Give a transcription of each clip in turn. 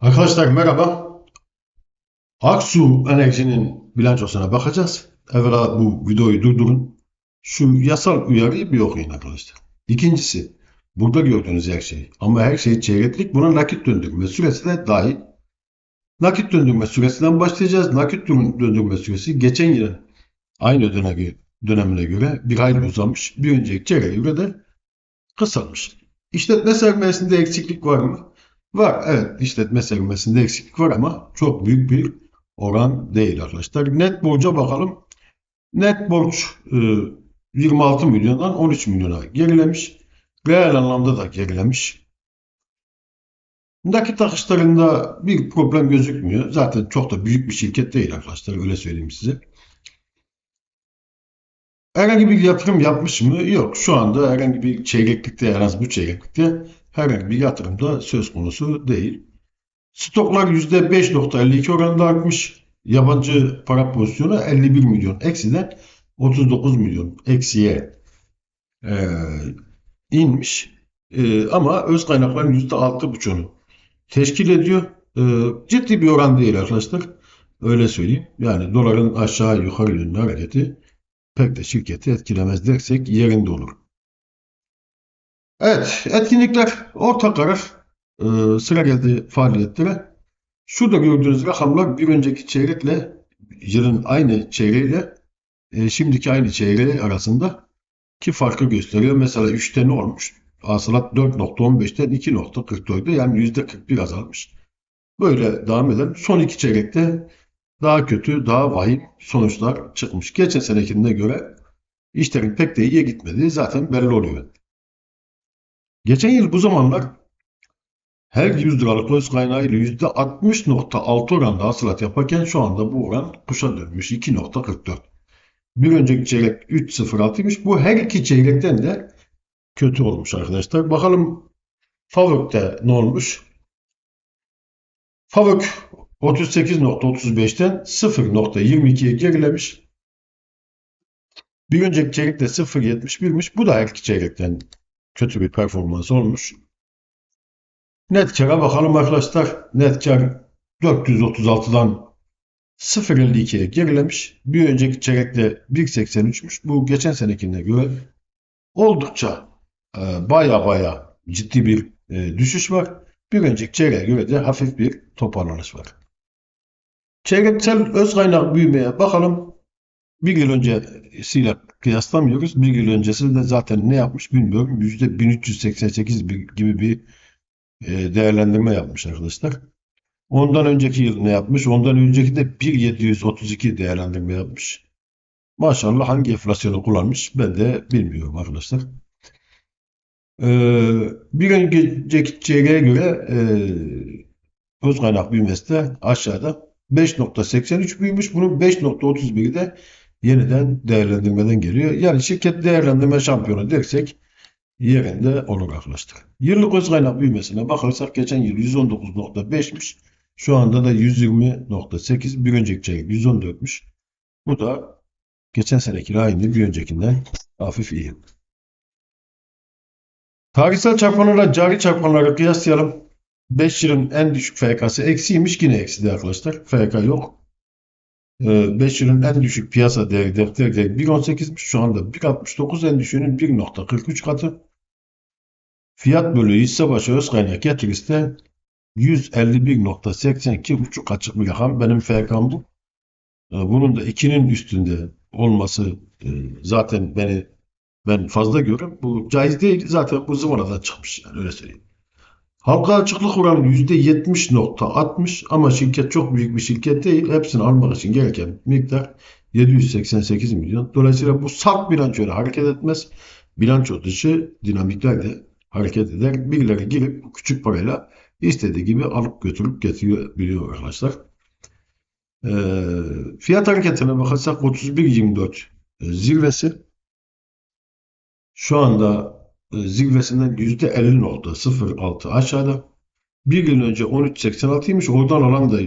Arkadaşlar merhaba. Aksu Enerji'nin bilançosuna bakacağız. Evvela bu videoyu durdurun. Şu yasal uyarıyı bir okuyun arkadaşlar. İkincisi, burada gördüğünüz her şey. Ama her şey çeyreklik. Buna nakit döndürme süresi de dahil. Nakit döndürme süresinden başlayacağız. Nakit döndürme süresi geçen yılın aynı dönemi, dönemine göre bir hayli uzamış. Bir önceki çeyreğe göre de kısalmış. İşletme sermayesinde eksiklik var mı? Var. Evet. işletme sermayesinde eksiklik var ama çok büyük bir oran değil arkadaşlar. Net borca bakalım. Net borç e, 26 milyondan 13 milyona gerilemiş. Reel anlamda da gerilemiş. Nakit akışlarında bir problem gözükmüyor. Zaten çok da büyük bir şirket değil arkadaşlar. Öyle söyleyeyim size. Herhangi bir yatırım yapmış mı? Yok. Şu anda herhangi bir çeyreklikte en az bu çeyreklikte herhangi bir yatırımda söz konusu değil. Stoklar %5.52 oranında artmış. Yabancı para pozisyonu 51 milyon eksiden 39 milyon eksiye e, inmiş. E, ama öz kaynakların %6,5'unu teşkil ediyor. E, ciddi bir oran değil arkadaşlar. Öyle söyleyeyim. Yani doların aşağı yukarı yönlü hareketi pek de şirketi etkilemez dersek yerinde olur. Evet, etkinlikler orta karar. Ee, sıra geldi faaliyetlere. Şurada gördüğünüz rakamlar bir önceki çeyrekle yılın aynı çeyreğiyle e, şimdiki aynı çeyreği arasında ki farkı gösteriyor. Mesela 3'te ne olmuş? Hasılat 4.15'ten 2.44'e yani %41 azalmış. Böyle devam edelim. Son iki çeyrekte daha kötü, daha vahim sonuçlar çıkmış. Geçen senekine göre işlerin pek de iyiye gitmediği zaten belli oluyor. Geçen yıl bu zamanlar her 100 liralık öz kaynağıyla %60.6 oranda hasılat yaparken şu anda bu oran kuşa dönmüş 2.44. Bir önceki çeyrek 3.06'ymış. Bu her iki çeyrekten de kötü olmuş arkadaşlar. Bakalım Favök'te ne olmuş? Favök 38.35'ten 0.22'ye gerilemiş. Bir önceki çeyrekte 0.71'miş. Bu da her iki çeyrekten kötü bir performans olmuş. Net kara bakalım arkadaşlar. Net kar 436'dan 0.52'ye gerilemiş. Bir önceki çeyrekte 1.83'müş. Bu geçen senekine göre oldukça e, baya baya ciddi bir e, düşüş var. Bir önceki çeyreğe göre de hafif bir toparlanış var. Çeyreksel öz kaynak büyümeye bakalım. Bir yıl öncesiyle kıyaslamıyoruz. Bir yıl öncesinde zaten ne yapmış bilmiyorum. %1388 gibi bir e, değerlendirme yapmış arkadaşlar. Ondan önceki yıl ne yapmış? Ondan önceki de 1732 değerlendirme yapmış. Maşallah hangi enflasyonu kullanmış ben de bilmiyorum arkadaşlar. Ee, bir önceki çeyreğe göre e, öz kaynak büyümesi de aşağıda 5.83 büyümüş. Bunun 5.31'i de yeniden değerlendirmeden geliyor. Yani şirket değerlendirme şampiyonu dersek yerinde olur arkadaşlar. Yıllık öz kaynak büyümesine bakarsak geçen yıl 119.5'miş. Şu anda da 120.8. Bir önceki çeyrek 114'müş. Bu da geçen seneki aynı bir öncekinden hafif iyi. Tarihsel çarpanlarla cari çarpanları kıyaslayalım. 5 yılın en düşük FK'sı eksiymiş. Yine eksi arkadaşlar. FK yok. 5 ee, yılın en düşük piyasa değeri defter değeri 1.18'miş. Şu anda 1.69 en düşüğünün 1.43 katı. Fiyat bölü hisse başı öz kaynak getirisi de 151.82 buçuk açık bir rakam. Benim FK'm bu. Ee, bunun da 2'nin üstünde olması e, zaten beni ben fazla görüyorum. Bu caiz değil. Zaten bu zıvanadan çıkmış yani öyle söyleyeyim. Halka açıklık oranı %70.60 ama şirket çok büyük bir şirket değil. Hepsini almak için gereken miktar 788 milyon. Dolayısıyla bu salt bilançoyla hareket etmez. Bilanço dışı dinamiklerle hareket eder. Birileri girip küçük parayla istediği gibi alıp götürüp getiriyor biliyor arkadaşlar. Ee, fiyat hareketine bakarsak 31.24 e, zirvesi şu anda e, zirvesinden %50.06 aşağıda. Bir yıl önce 13.86'ymış. Oradan alan da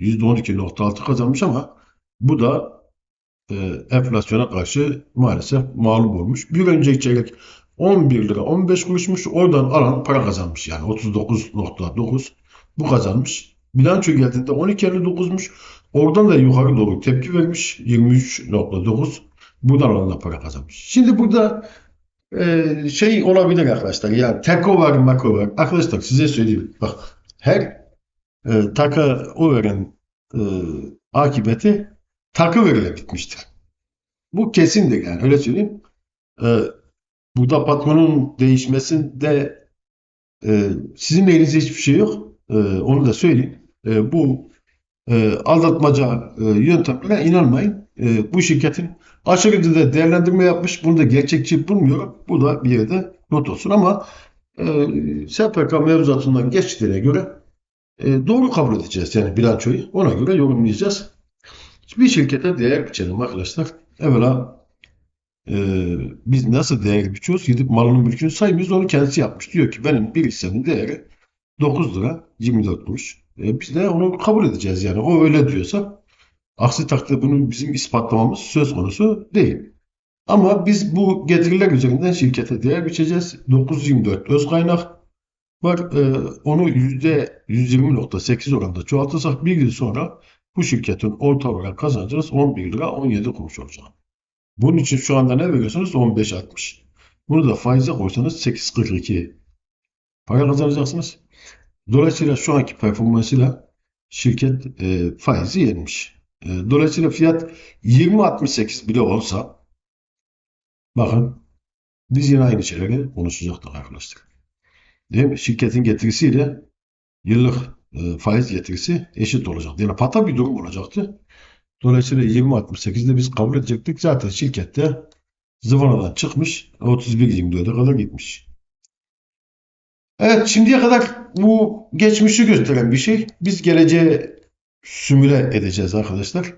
%12.6 kazanmış ama bu da e, enflasyona karşı maalesef mağlup olmuş. Bir önceki çeyrek 11 lira 15 kuruşmuş. Oradan alan para kazanmış. Yani 39.9 Bu kazanmış. Bilanço geldiğinde 12.59'muş. Oradan da yukarı doğru tepki vermiş. 23.9. Buradan alanda para kazanmış. Şimdi burada e, şey olabilir arkadaşlar. Yani teko var, mako var. Arkadaşlar size söyleyeyim. Bak her e, taka o veren e, akıbeti takı veriyle bitmiştir. Bu kesindir yani öyle söyleyeyim. E, burada patronun değişmesinde e, sizin elinizde hiçbir şey yok. E, onu da söyleyeyim. E, bu e, aldatmaca e, yöntemlerine inanmayın. E, bu şirketin aşırı derecede değerlendirme yapmış. Bunu da gerçekçi bulmuyorum. Bu da bir yerde not olsun ama e, SPK mevzuatından geçtiğine göre e, doğru kabul edeceğiz yani bilançoyu. Ona göre yorumlayacağız. Bir şirkete değer biçelim arkadaşlar. Evvela e, biz nasıl değer biçiyoruz? Gidip malının mülkünü saymıyoruz. Onu kendisi yapmış. Diyor ki benim bir hissemin değeri 9 lira 24 kuruş. E, biz de onu kabul edeceğiz yani. O öyle diyorsa aksi takdirde bunu bizim ispatlamamız söz konusu değil. Ama biz bu getiriler üzerinden şirkete değer biçeceğiz. 9.24 öz kaynak var. E, onu %120.8 oranda çoğaltırsak bir yıl sonra bu şirketin orta olarak kazancınız 11 lira 17 kuruş olacak. Bunun için şu anda ne veriyorsunuz? 15.60. Bunu da faize koysanız 8.42 para kazanacaksınız. Dolayısıyla şu anki performansıyla şirket e, faizi yenmiş. E, dolayısıyla fiyat 20.68 bile olsa bakın biz yine aynı şeyleri konuşacaktık arkadaşlar. Değil mi? Şirketin getirisiyle yıllık e, faiz getirisi eşit olacaktı. Yani patah bir durum olacaktı. Dolayısıyla 20.68'de biz kabul edecektik. Zaten şirkette zıvanadan çıkmış 31.24'e kadar gitmiş. Evet şimdiye kadar bu geçmişi gösteren bir şey. Biz geleceği simüle edeceğiz arkadaşlar.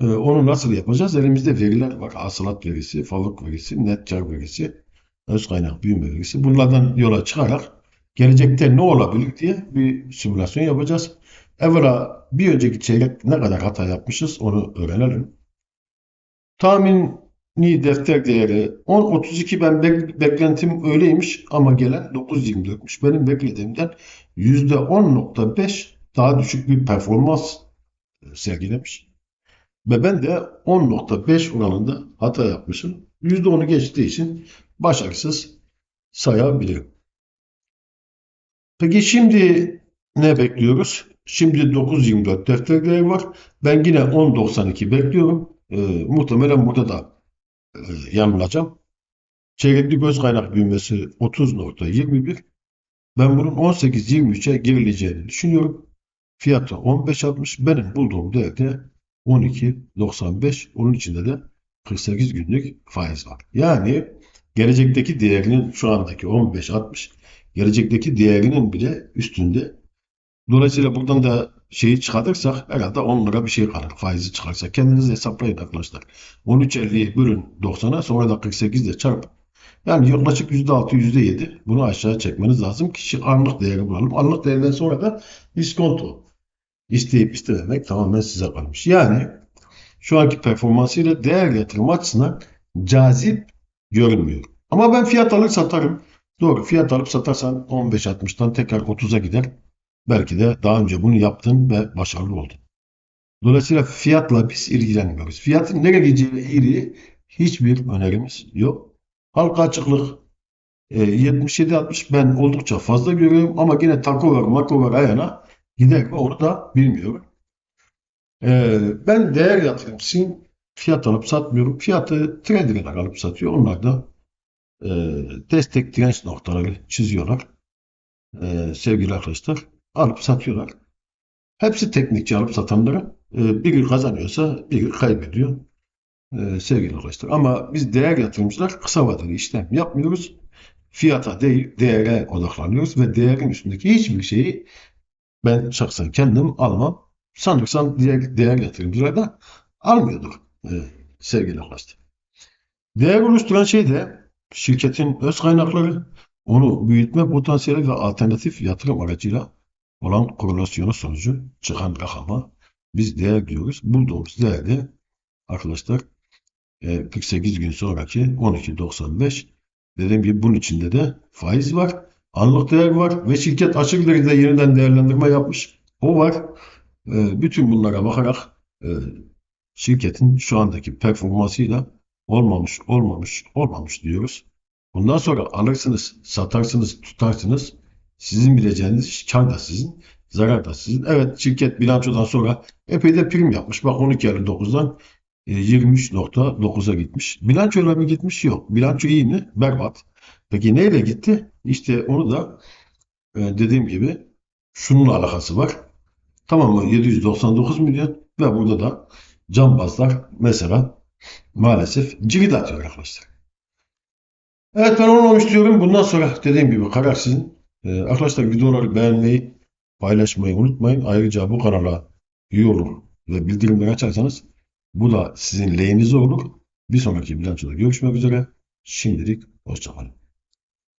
Ee, onu nasıl yapacağız? Elimizde veriler var. Hasılat verisi, fabrik verisi, net kar verisi, öz kaynak büyüme verisi. Bunlardan yola çıkarak gelecekte ne olabilir diye bir simülasyon yapacağız. Evvela bir önceki çeyrek ne kadar hata yapmışız onu öğrenelim. Tahmini defter değeri 10.32 ben bek- beklentim öyleymiş ama gelen 9.24'müş. Benim beklediğimden %10.5 daha düşük bir performans e, sergilemiş. Ve ben de 10.5 oranında hata yapmışım. %10'u geçtiği için başarısız sayabilirim. Peki şimdi ne bekliyoruz? Şimdi 9.24 defter değeri var. Ben yine 10.92 bekliyorum. Ee, muhtemelen burada da e, yanılacağım. Çeyrekli göz kaynak büyümesi 30.21. Ben bunun 18.23'e gerileceğini düşünüyorum. Fiyatı 15.60. Benim bulduğum değerde 12.95. Onun içinde de 48 günlük faiz var. Yani gelecekteki değerinin şu andaki 15.60 gelecekteki değerinin bile üstünde. Dolayısıyla buradan da şeyi çıkartırsak herhalde 10 lira bir şey kalır. Faizi çıkarsa. Kendiniz hesaplayın arkadaşlar. 13.50'yi bölün 90'a sonra da 48 ile çarpın. Yani yaklaşık %6, %7 bunu aşağı çekmeniz lazım ki anlık değeri bulalım. Anlık değerinden sonra da iskonto. İsteyip istememek tamamen size kalmış. Yani şu anki performansıyla değer yatırım açısından cazip görünmüyor. Ama ben fiyat alır satarım. Doğru fiyat alıp satarsan 15.60'tan tekrar 30'a gider. Belki de daha önce bunu yaptın ve başarılı oldun. Dolayısıyla fiyatla biz ilgilenmiyoruz. Fiyatın nereye gideceğiyle ilgili hiçbir önerimiz yok. Halka açıklık e, 77-60 ben oldukça fazla görüyorum ama yine tako var, mako var ayağına gider mi onu bilmiyorum. E, ben değer yatırımcısıyım. Fiyat alıp satmıyorum. Fiyatı traderler alıp satıyor. Onlar da e, destek direnç noktaları çiziyorlar. E, sevgili arkadaşlar alıp satıyorlar. Hepsi teknikçi alıp satanları. E, biri kazanıyorsa biri kaybediyor. E, sevgili arkadaşlar. Ama biz değer yatırımcılar kısa vadeli işlem yapmıyoruz. Fiyata değil, değere odaklanıyoruz ve değerin üstündeki hiçbir şeyi ben şahsen kendim almam. Sanırsam diğer değer yatırımcılar da almıyordur e, sevgili arkadaşlar. Değer oluşturan şey de şirketin öz kaynakları, onu büyütme potansiyeli ve alternatif yatırım aracıyla olan korelasyonu sonucu çıkan rakama biz değer diyoruz. Bulduğumuz değerde arkadaşlar e, 48 gün sonraki 12.95 dediğim gibi bunun içinde de faiz var. Anlık değer var ve şirket açık veride yeniden değerlendirme yapmış. O var. E, bütün bunlara bakarak e, şirketin şu andaki performansıyla olmamış, olmamış, olmamış diyoruz. Bundan sonra alırsınız, satarsınız, tutarsınız. Sizin bileceğiniz kar da sizin, zarar da sizin. Evet şirket bilançodan sonra epey de prim yapmış. Bak 12.59'dan e, 23.9'a gitmiş. Bilançoyla mı gitmiş? Yok. Bilanço iyi mi? Berbat. Peki neyle gitti? İşte onu da e, dediğim gibi şununla alakası var. Tamam mı? 799 milyon ve burada da cambazlar mesela maalesef cirit atıyor arkadaşlar. Evet ben olmamış diyorum. Bundan sonra dediğim gibi karar sizin. Ee, arkadaşlar videoları beğenmeyi, paylaşmayı unutmayın. Ayrıca bu kanala üye olur ve bildirimleri açarsanız bu da sizin lehinize olur. Bir sonraki bilançoda görüşmek üzere. Şimdilik hoşçakalın.